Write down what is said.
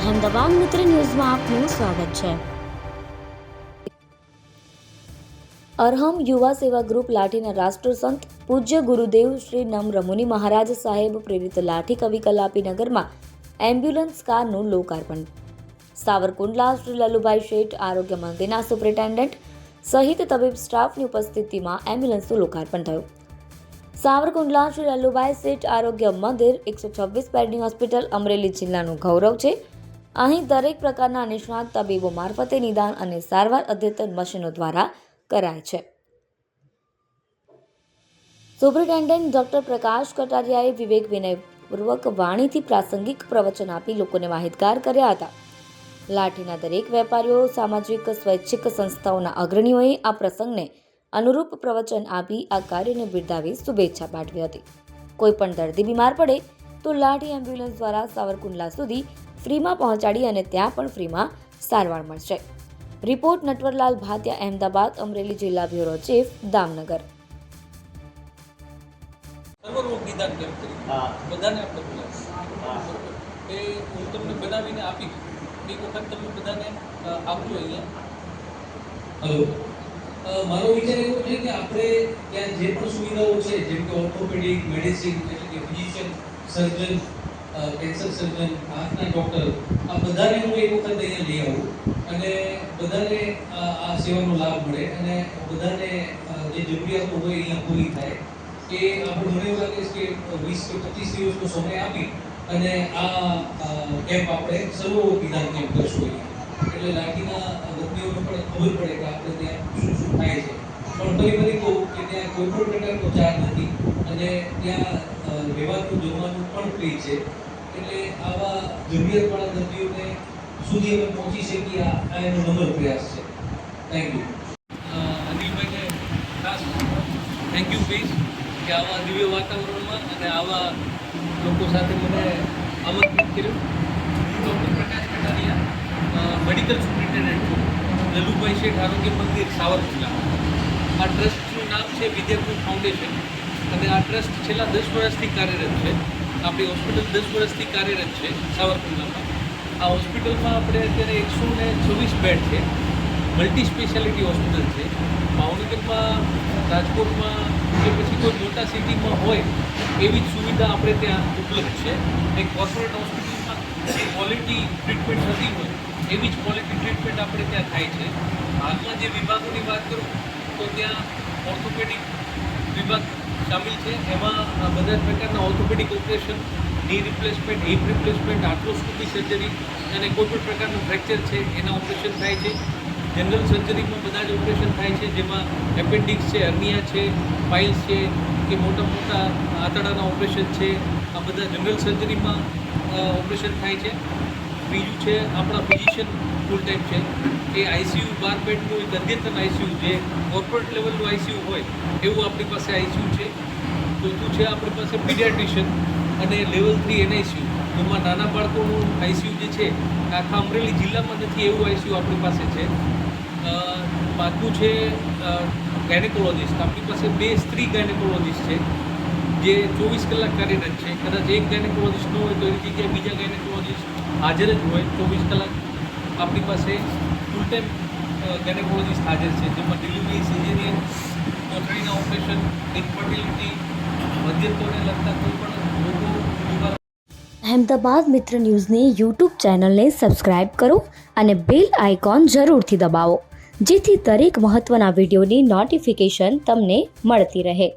અહેમદાબાદ મિત્ર ન્યૂઝમાં આપનું સ્વાગત છે. અરહમ યુવા સેવા ગ્રુપ લાઠીના રાષ્ટ્રસંત પૂજ્ય ગુરુદેવ શ્રી નમ રમુની મહારાજ સાહેબ પ્રેરિત લાઠી કવિ કલાપી નગરમાં એમ્બ્યુલન્સ કારનું લોકાર્પણ. સાવરકુંડલા શ્રી લલુભાઈ શેઠ આરોગ્ય મંદિરના સુપ્રિન્ટેન્ડન્ટ સહિત તબીબ સ્ટાફની ઉપસ્થિતિમાં એમ્બ્યુલન્સનું લોકાર્પણ થયું. સાવરકુંડલા શ્રી લલ્લુભાઈ શેઠ આરોગ્ય મંદિર એકસો છવ્વીસ બેડની હોસ્પિટલ અમરેલી જિલ્લાનું ગૌરવ છે. અહીં દરેક પ્રકારના નિષ્ણાત તબીબો મારફતે નિદાન અને સારવાર અદ્યતન મશીનો દ્વારા કરાય છે. સુપ્રિન્ટેન્ડન્ટ ડોક્ટર પ્રકાશ કટારિયાએ વિવેક વિનયપૂર્વક વાણીથી પ્રાસંગિક પ્રવચન આપી લોકોને માહિતગાર કર્યા હતા. લાઠીના દરેક વેપારીઓ, સામાજિક, સ્વૈચ્છિક સંસ્થાઓના અગ્રણીઓએ આ પ્રસંગને અનુરૂપ પ્રવચન આપી આ કાર્યને બિરદાવી શુભેચ્છા પાઠવી હતી. કોઈ પણ દર્દી બીમાર પડે તો લાઠી એમ્બ્યુલન્સ દ્વારા સાવરકુંડલા સુધી ફ્રીમાં પહોંચાડી અને ત્યાં પણ ફ્રીમાં સારવાર મળશે. રિપોર્ટ નટવરલાલ ભાતિયા અહેમદાબાદ અમરેલી જિલ્લા બ્યુરો ચીફ દામનગર. હું. તમને બનાવીને આપી એક વખત તમે બધાને આપજો અહીંયા. મારો વિચાર એવો છે કે આપણે ત્યાં જે પણ સુવિધાઓ છે જેમ કે ઓર્થોપેડિક મેડિસિન એટલે કે ફિઝિશિયન સર્જન કેન્સર સર્જન આંખના ડૉક્ટર, આ બધાને હું એક વખત અહીંયા લઈ આવું અને બધાને આ સેવાનો લાભ મળે અને બધાને જે જરૂરિયાતો હોય અહીંયા પૂરી થાય. કે આપણે મને એવું લાગે કે વીસ કે પચીસ દિવસનો સમય આપી અને આ કેમ્પ આપણે સર્વ વિધાન કેમ્પ કરશું એટલે લાઠીના દર્દીઓને પણ ખબર પડે કે આપણે ત્યાં શું શું થાય છે. પણ ફરી ફરી કહું કે ત્યાં કોઈ પણ પ્રકારનો ચાર્જ નથી અને ત્યાં રહેવાનું જમવાનું પણ ફ્રી છે. એટલે આવા જરૂરિયાતવાળા દર્દીઓને સુધી અમે પહોંચી શકીએ. આ આ એનો નંબર પ્રયાસ છે. થેન્ક યુ અનિલભાઈને ખાસ થેન્ક યુ પ્લીઝ કે આવા દિવ્ય વાતાવરણમાં અને આવા લોકો સાથે મને આમંત્રિત કર્યું. Doctor Prakash Kataria medical superintendent છું. લલુભાઈ શેઠ આરોગ્ય મંદિર, સાવરકુંડલા. આ ટ્રસ્ટનું નામ છે વિદ્યાપુર ફાઉન્ડેશન. અને આ ટ્રસ્ટ છેલ્લા દસ વર્ષથી કાર્યરત છે. આપણી હોસ્પિટલ દસ વર્ષથી કાર્યરત છે, સાવરકુંડલામાં. આ હોસ્પિટલમાં આપણે અત્યારે એકસો ને છવ્વીસ બેડ છે. મલ્ટી સ્પેશિયાલિટી હોસ્પિટલ છે. ભાવનગરમાં, રાજકોટમાં કે પછી કોઈ મોટા સિટીમાં હોય, એવી જ સુવિધા આપણે ત્યાં ઉપલબ્ધ છે. એક કોર્પોરેટ હોસ્પિટલમાં જે ક્વોલિટી ટ્રીટમેન્ટ થતી હોય, એવી જ ક્વોલિટી ટ્રીટમેન્ટ આપણે ત્યાં થાય છે. હાલમાં જે વિભાગોની વાત કરું, તો ત્યાં ઓર્થોપેડિક વિભાગ સામેલ છે. એમાં બધા જ પ્રકારના ઓર્થોપેડિક ઓપરેશનની replacement hip replacement arthroscopy surgery અને કોઈપણ પ્રકારનું ફ્રેક્ચર છે, એના ઓપરેશન થાય છે. જનરલ સર્જરીમાં બધા જ ઓપરેશન થાય છે, જેમાં એપેન્ડિક્સ છે અર્નિયા છે પાઇલ્સ છે, કે મોટા મોટા આંતરડાના ઓપરેશન છે. આ બધા જનરલ સર્જરીમાં ઓપરેશન થાય છે. બીજું છે, આપણા ફિઝિશિયન ફૂલ ટાઈમ છે એ આઈસીયુ બાર બેડનું અદ્યતન આઈસીયુ જે કોર્પોરેટ લેવલનું આઈસીયુ હોય, એવું આપણી પાસે આઈસીયુ છે. ચોથું છે આપણી પાસે પીડિયાટ્રિશિયન અને લેવલ થ્રી એનઆઈસીયુ એમાં નાના બાળકોનું આઈસીયુ જે છે આખા અમરેલી જિલ્લામાં નથી, એવું આઈસીયુ આપણી પાસે છે. પાંચમું છે ગાયનેકોલોજીસ્ટ આપણી પાસે બે સ્ત્રી ગાયનેકોલોજીસ્ટ છે, જે ચોવીસ કલાક કાર્યરત છે. કદાચ એક ગાયનેકોલોજીસ્ટ ન હોય તો એની જગ્યાએ બીજા ગાયનેકોલોજીસ્ટ હાજર જ હોય ચોવીસ કલાક. આપણી પાસે ફૂલ ટાઈમ ગેનેકોલોજીસ્ટ હાજર છે. જેમાં ડિલિવરી સિઝેરિયન કોથળીના ઓપરેશન ઇન્ફર્ટિલિટી મધ્યત્વને લગતા કોઈ પણ રોગો અહેમદાબાદ મિત્ર ન્યૂઝની યુટ્યુબ ચેનલને સબસ્ક્રાઇબ કરો અને બેલ આઇકોન જરૂરથી દબાવો, જેથી દરેક મહત્ત્વના વિડીયોની નોટિફિકેશન તમને મળતી રહે.